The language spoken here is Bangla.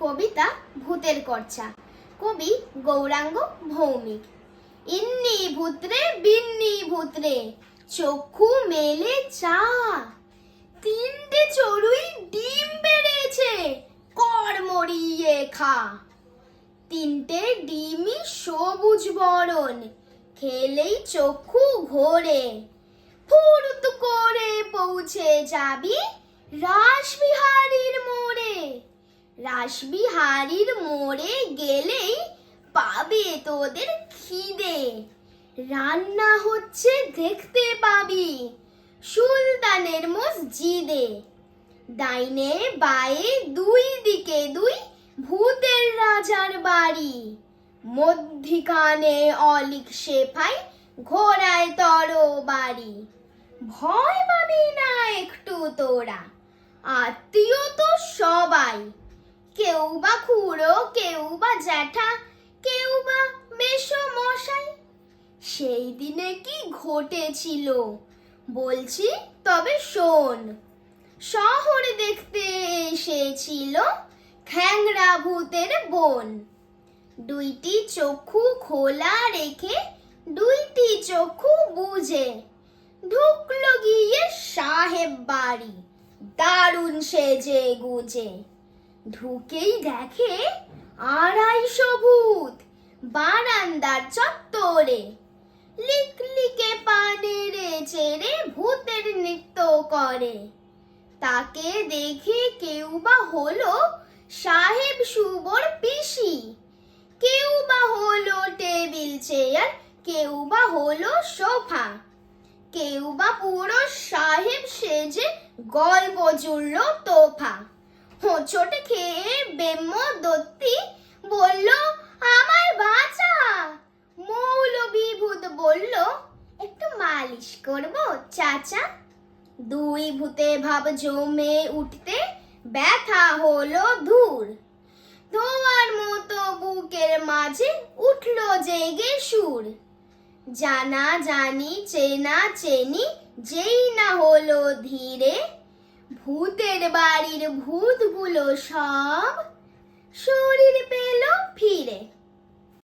কবিতা ভূতের কর্চা। কবি গৌরাঙ্গ ভৌমিক। ইন্নি ভূতরে, বিন্নি ভূতরে, চক্ষু মেলে চা। তিনটে চড়ুই ডিম বেড়েছে, কর মরিয়ে খা। তিনটে ডিমই সবুজ বরণ, খেলেই চক্ষু ঘোরে ফুরুত করে পৌঁছে যাবি রাসবিহারীর রাসবিহারীর মোড়ে গেলেই পাবে তোদের খিদে। রান্না হচ্ছে দেখতে পাবি। সুলতানের মসজিদে। ডাইনে বায়ে দুই দিকে দুই ভূতের রাজার বাড়ি। মধ্যিখানে অলিক শেফাই ঘোড়ায় তর বাড়ি ভয় পাবি না একটু তোরা। আত্মীয় তো সবাই। কেউ বা খুড়ো কেউ বা জ্যাঠা কেউ বা মেশো মশাই। সেই দিনে কি ঘটেছিল? বলছি, তবে শোন। শহর দেখতে এসেছিল খ্যাংরা ভূতের বোন। দুইটি চক্ষু খোলা রেখে দুইটি চক্ষু বুঝে। ঢুকলো গিয়ে সাহেব বাড়ি, দারুণ সেজে গুজে। ঢুকেই দেখে আড়াইশো ভূত বারান্দার চত্বরে। লিকলিকে পানেরে চেড়ে ভূতের নৃত্য করে। তাকে দেখে কেউ বা হলো সাহেব সুবর পিসি। কেউ বা হলো টেবিল চেয়ার, কেউ বা হলো সোফা। কেউ বা পুরো সাহেব সেজে গল্প জুড়ল তোফা। হোঁচট খেয়ে বেম্ম দত্তি বলল আমার বাঁচা। মৌলবী ভূত বলল, একটু মালিশ করব, চাচা। দুই ভূতে ভাব জমে উঠতে ব্যথা হলো ধূর ধোয়ার মতো বুকের মাঝে উঠল জেগে সুর। জানা জানি, চেনা চেনি, যেই না হলো ধীরে ভূতের বাড়ির ভূতগুলো সব শরীর পেল ফিরে।